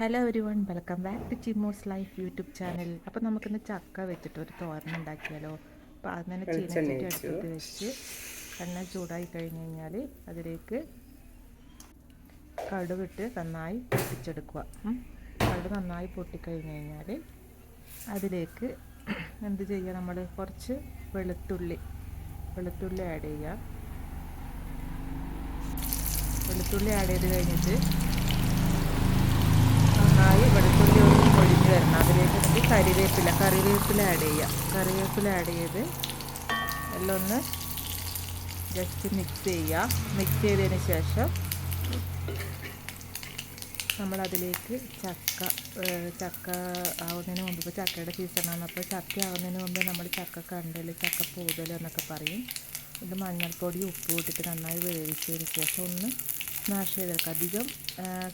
Hello everyone welcome back to ചിമോസ് life YouTube channel അപ്പോൾ നമുക്കിന്ന് ചക്ക വെച്ചിട്ട് ഒരു തോരൻ ഉണ്ടാക്കിയാലോ? അപ്പോൾ തന്നെ ചീനച്ചട്ടി അടുപ്പത്ത് വെച്ച് എണ്ണ ചൂടായി കഴിഞ്ഞ് കഴിഞ്ഞാൽ അതിലേക്ക് കടുവിട്ട് നന്നായി പൊട്ടിച്ചെടുക്കുക. കടു നന്നായി പൊട്ടിക്കഴിഞ്ഞ് കഴിഞ്ഞാൽ അതിലേക്ക് എന്ത് ചെയ്യുക നമ്മൾ കുറച്ച് വെളുത്തുള്ളി വെളുത്തുള്ളി ആഡ് ചെയ്യുക. വെളുത്തുള്ളി ആഡ് ചെയ്ത് കഴിഞ്ഞിട്ട് നന്നായി വെളുത്തുള്ളി ഒന്ന് പൊടിഞ്ഞ് വരണം കറിവേപ്പില കറിവേപ്പില ആഡ് ചെയ്യാം. കറിവേപ്പില ആഡ് ചെയ്ത് എല്ലാം ഒന്ന് ജസ്റ്റ് മിക്സ് ചെയ്യുക മിക്സ് ചെയ്തതിന് ശേഷം നമ്മളതിലേക്ക് ചക്ക ചക്ക ആവുന്നതിന് മുമ്പ് ഇപ്പോൾ ചക്കയുടെ സീസണാണ് അപ്പോൾ ചക്ക ആവുന്നതിന് മുമ്പ് നമ്മൾ ചക്ക കണ്ടൽ ചക്ക പൂതൽ എന്നൊക്കെ പറയും. ഇത് മഞ്ഞൾപ്പൊടി ഉപ്പ് ഇട്ടിട്ട് നന്നായി വേവിച്ചതിന് ശേഷം ഒന്ന് സ്മാഷ് ചെയ്തെടുക്കുക. അധികം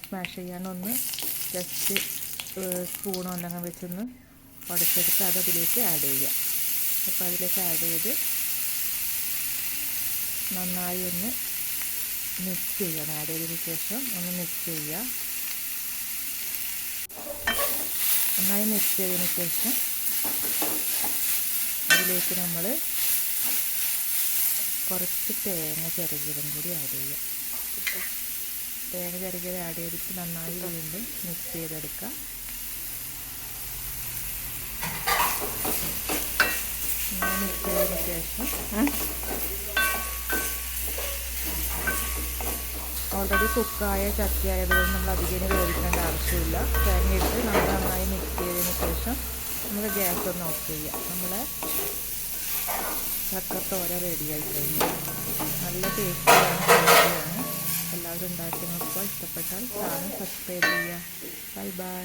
സ്മാഷ് ചെയ്യാനൊന്ന് ജസ്റ്റ് സ്പൂണോ എന്തെങ്കിലും വെച്ചൊന്ന് ഉടച്ചെടുത്ത് അത് അതിലേക്ക് ആഡ് ചെയ്യുക. അപ്പോൾ അതിലേക്ക് ആഡ് ചെയ്ത് നന്നായി ഒന്ന് മിക്സ് ചെയ്യണം. ആഡ് ചെയ്തതിന് ശേഷം ഒന്ന് മിക്സ് ചെയ്യുക. നന്നായി മിക്സ് ചെയ്തതിന് ശേഷം അതിലേക്ക് നമ്മൾ കുറച്ച് തേങ്ങ ചെറുകിയതും കൂടി ആഡ് ചെയ്യുക. തേങ്ങ ചെറുകിയത് ആഡ് ചെയ്തിട്ട് നന്നായി വീണ്ടും മിക്സ് ചെയ്തെടുക്കുക. ചെയ്തതിന് ശേഷം ഓൾറെഡി കുക്കായ ചക്കയായതുകൊണ്ട് നമ്മൾ അധികം വേവിക്കേണ്ട ആവശ്യമില്ല. തേങ്ങ ഇട്ട് നമ്മൾ നന്നായി മിക്സ് ചെയ്തതിന് ശേഷം നമ്മൾ ഗ്യാസ് ഒന്ന് ഓഫ് ചെയ്യാം നമ്മളെ ചക്കത്തോര റെഡിയായി കഴിഞ്ഞു. നല്ല ടേസ്റ്റ് ടേസ്റ്റിയാണ് എല്ലാവരും ഉണ്ടാക്കി നോക്കുക. ഇഷ്ടപ്പെട്ടാൽ ചാനൽ സബ്സ്ക്രൈബ് ചെയ്യുക. Bye bye